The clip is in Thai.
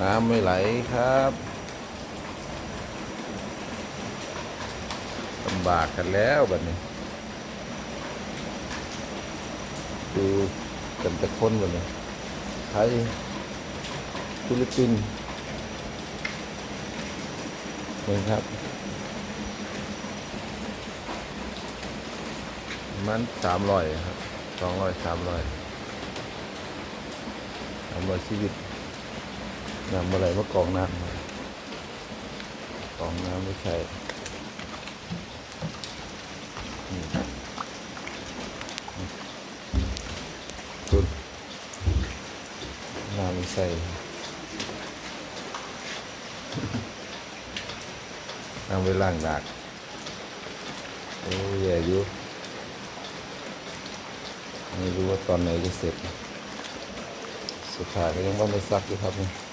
น้ำไม่ไหลครับลำบากกันแล้วแบัดนี้ ดูกันแต่คนแบัดนี้ไทยฟิลิปปินส์เห็นครับ มันสามร้อยครับสองร้อยสามร้อยสามร้อยชีวิต นำอะไรมากรองน้ำกรองน้ำไม่ใช่นี่จุดน้ำไม่ใส่น้ำไปล้างดากโอ้ยแย่ยู่ไม่รู้ว่าตอนไหนจะเสร็จ สุดท้ายก็ยังว่าไม่ซักอยู่ครับนี่